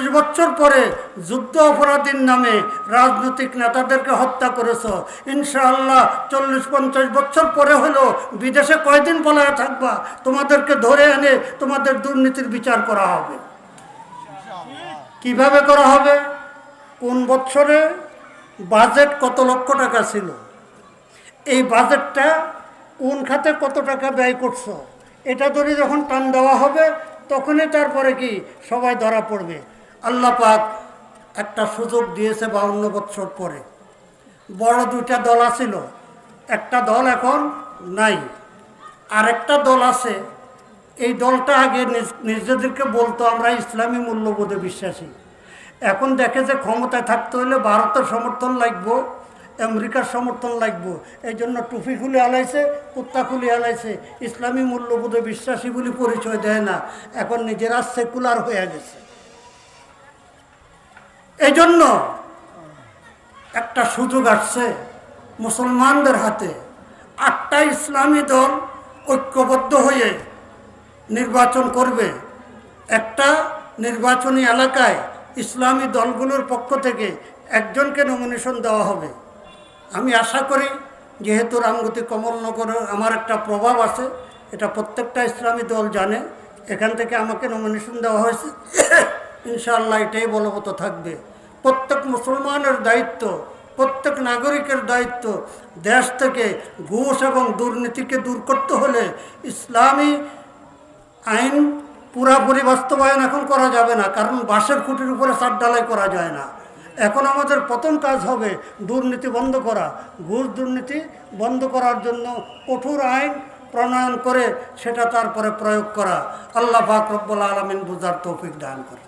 চল্লিশ বছর পরে যুদ্ধ অপরাধীর নামে রাজনৈতিক নেতাদেরকে হত্যা করেছ। ইনশাআল্লাহ চল্লিশ পঞ্চাশ বছর পরে হলো বিদেশে কয়দিন পলায় থাকবা, তোমাদেরকে ধরে এনে তোমাদের দুর্নীতির বিচার করা হবে। কীভাবে করা হবে? কোন বছরে? বাজেট কত লক্ষ টাকা ছিল? এই বাজেটটা কোন খাতে কত টাকা ব্যয় করছ? এটা ধরে যখন টান দেওয়া হবে, তখনই তারপরে কি সবাই ধরা পড়বে। আল্লাহ পাক একটা সুযোগ দিয়েছে বাউন্ন বৎসর পরে। বড় দুইটা দল আছিল, একটা দল এখন নাই। আরেকটা দল আছে, এই দলটা আগে নিজেদেরকে বলতো, আমরা ইসলামী মূল্যবোধে বিশ্বাসী। এখন দেখে যে ক্ষমতায় থাকতে হলে ভারতের সমর্থন লাগবো, আমেরিকার সমর্থন লাগবো, এই জন্য টুপি খুলে আলাইছে কুত্তা খুলে আলাইছে, ইসলামী মূল্যবোধে বিশ্বাসী বলে পরিচয় দেয় না। এখন নিজেরা সেকুলার হয়ে গেছে। এই জন্য একটা সুযোগ আসছে মুসলমানদের হাতে। আটটা ইসলামী দল ঐক্যবদ্ধ হয়ে নির্বাচন করবে। একটা নির্বাচনী এলাকায় ইসলামী দলগুলোর পক্ষ থেকে একজনকে নমিনেশন দেওয়া হবে। আমি আশা করি, যেহেতু রামগতি কমলনগরে আমার একটা প্রভাব আছে, এটা প্রত্যেকটা ইসলামী দল জানে, এখান থেকে আমাকে নমিনেশন দেওয়া হয়েছে। ইনশাআল্লাহ এটাই বলবত থাকবে। প্রত্যেক মুসলমানের দায়িত্ব, প্রত্যেক নাগরিকের দায়িত্ব দেশ থেকে ঘুষ এবং দুর্নীতিকে দূর করতে হলে ইসলামী আইন পুরাপুরি বাস্তবায়ন এখন করা যাবে না, কারণ বাঁশের খুঁটির উপরে সার ডালাই করা যায় না। এখন আমাদের প্রথম কাজ হবে দুর্নীতি বন্ধ করা। ঘুষ দুর্নীতি বন্ধ করার জন্য কঠোর আইন প্রণয়ন করে সেটা তারপরে প্রয়োগ করা। আল্লাহ পাক আলমিন বুঝার তৌফিক দান করে